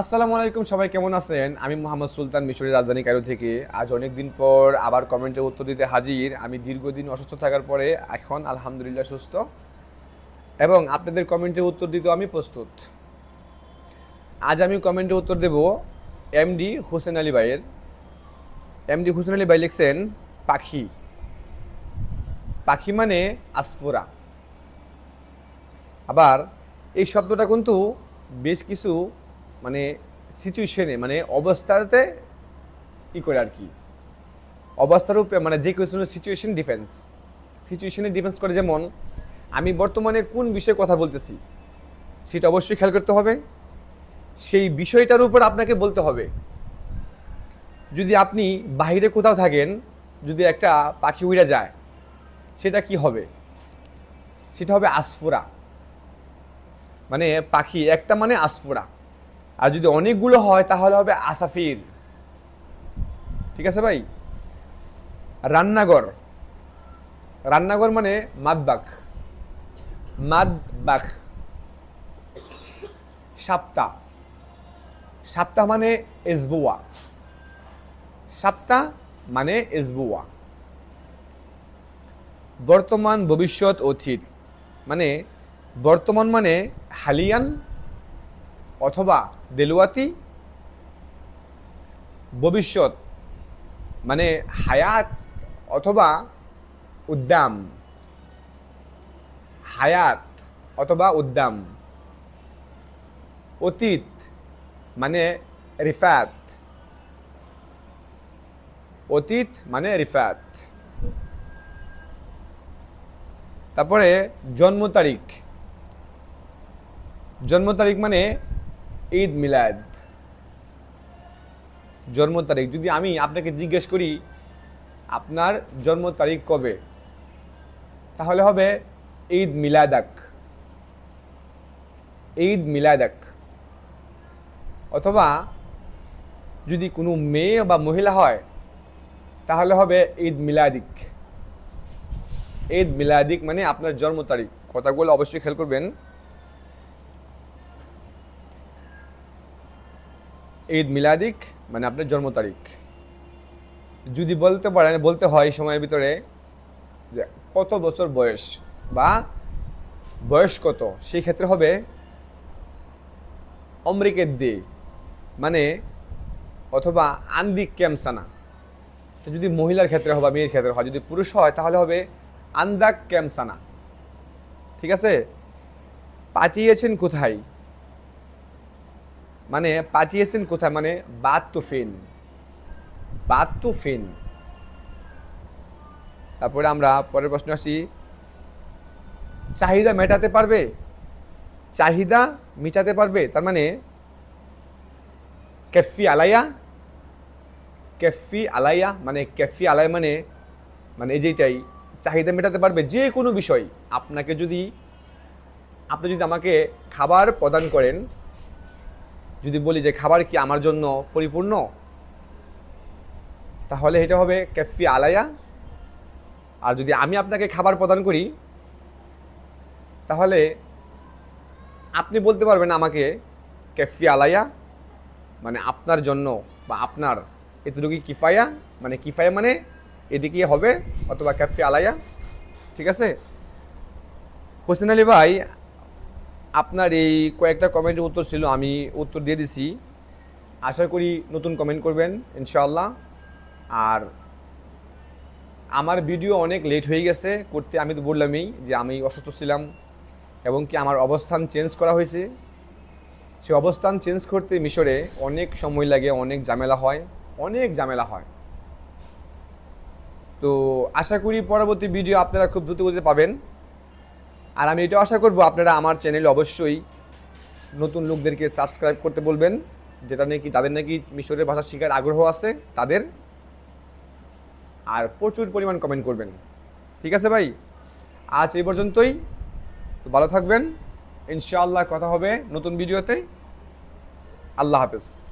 আসসালামু আলাইকুম, সবাই কেমন আছেন? আমি মোহাম্মদ সুলতান মিশরের রাজধানী কায়রো থেকে। আজ অনেক দিন পর আবার কমেন্টের উত্তর দিতে হাজির। আমি দীর্ঘদিন অসুস্থ থাকার পরে এখন আলহামদুলিল্লাহ সুস্থ। এবং আপনাদের কমেন্টের উত্তর দিতেও আমি প্রস্তুত। আজ আমি কমেন্টে উত্তর দেব এমডি হোসেন আলী ভাইয়ের। এমডি হোসেন আলী ভাই লিখছেন, পাখি। পাখি মানে আসফোরা। আবার এই শব্দটা কিন্তু বেশ কিছু মানে সিচুয়েশনে মানে অবস্থাতে ই করে আর কি। অবস্থার উপরে মানে যে কোনো সিচুয়েশন ডিফেন্স সিচুয়েশনে ডিফেন্স করে যেমন, আমি বর্তমানে কোন বিষয়ে কথা বলতেছি, সেটা অবশ্যই খেয়াল করতে হবে। সেই বিষয়টার উপর আপনাকে বলতে হবে। যদি আপনি বাইরে কোথাও থাকেন, যদি একটা পাখি উড়ে যায়, সেটা কি হবে? সেটা হবে আসফোরা মানে পাখি, একটা মানে আসফোরা আর যদি অনেকগুলো হয়, তাহলে হবে আসাফির। ঠিক আছে ভাই? রান্নাঘর। রান্নাঘর মানে মাদবাক মাদবাক সাপ্তাহ। সাপ্তাহ মানে এজবুয়া সাপ্তাহ মানে এজবুয়া বর্তমান, ভবিষ্যৎ, অতীত। মানে বর্তমান মানে হালিয়ান অথবা দেলুয়াতি, ভবিষ্যৎ মানে হায়াত অথবা উদ্যাম হায়াত অথবা উদ্যাম অতীত মানে রিফাত। অতীত মানে রিফাত। তারপরে জন্ম তারিখ। জন্ম তারিখ মানে ঈদ মিলাদ। জন্ম তারিখ। যদি আমি আপনাকে জিজ্ঞেস করি, আপনার জন্ম তারিখ কবে? তাহলে হবে ঈদ মিলাদাক। ঈদ মিলাদাক। অথবা যদি কোনো মেয়ে বা মহিলা হয়, তাহলে হবে ঈদ মিলাদিক। ঈদ মিলাদিক মানে আপনার জন্ম তারিখ। কথাগুলো অবশ্যই খেয়াল করবেন। ঈদ মিলাদিক মানে আপনার জন্ম তারিখ। যদি বলতে পারেন, বলতে হয় সময়ের ভিতরে যে কত বছর বয়স বা বয়স কত, সেই ক্ষেত্রে হবে অমরিকের দে মানে অথবা আন্দিক ক্যামসানা। যদি মহিলার ক্ষেত্রে হয় বা মেয়ের ক্ষেত্রে হয়, যদি পুরুষ হয়, তাহলে হবে আন্দাক ক্যামসানা। ঠিক আছে? পাঠিয়েছেন কোথায়? মানে পাঠিয়েছেন কোথায়? মানে বাদ তো ফেন বাদ তো ফেন তারপরে আমরা পরের প্রশ্ন আসি। চাহিদা মেটাতে পারবে? চাহিদা মেটাতে পারবে? তার মানে ক্যাফি আলাইয়া? ক্যাফি আলাইয়া মানে ক্যাফি আলাই মানে মানে এই যেটাই চাহিদা মেটাতে পারবে যে কোনো বিষয়। আপনাকে যদি, আপনি যদি আমাকে খাবার প্রদান করেন যদি বলি যে খাবার কি আমার জন্য পরিপূর্ণ, তাহলে এটা হবে ক্যাফি আলায়া। আর যদি আমি আপনাকে খাবার প্রদান করি, তাহলে আপনি বলতে পারবেন আমাকে ক্যাফি আলায়া মানে আপনার জন্য বা আপনার এতটুকু কিফায়া মানে কিফায়া মানে এদিকে হবে অথবা ক্যাফি আলায়া, ঠিক আছে? হোসেন আলী ভাই আপনার এই কয়েকটা কমেন্টের উত্তর ছিল, আমি উত্তর দিয়ে দিছি। আশা করি নতুন কমেন্ট করবেন ইনশাল্লাহ আর আমার ভিডিও অনেক লেট হয়ে গেছে, করতে আমি তো বললামই যে আমি অসুস্থ ছিলাম এবং কি আমার অবস্থান চেঞ্জ করা হয়েছে। সে অবস্থান চেঞ্জ করতে মিশরে অনেক সময় লাগে, অনেক ঝামেলা হয়, অনেক ঝামেলা হয়। তো আশা করি পরবর্তী ভিডিও আপনারা খুব দ্রুত গতিতে পাবেন। আর আমি এটা আশা করব আপনারা আমার চ্যানেলে অবশ্যই নতুন লোকদেরকে সাবস্ক্রাইব করতে বলবেন। যেটা নাকি, যাদের নাকি মিশরের ভাষা শেখার আগ্রহ আছে, তাদের আর প্রচুর পরিমাণ কমেন্ট করবেন। ঠিক আছে ভাই? আজ এই পর্যন্তই। ভালো থাকবেন। ইনশাআল্লাহ কথা হবে নতুন ভিডিওতে আল্লাহ হাফেজ।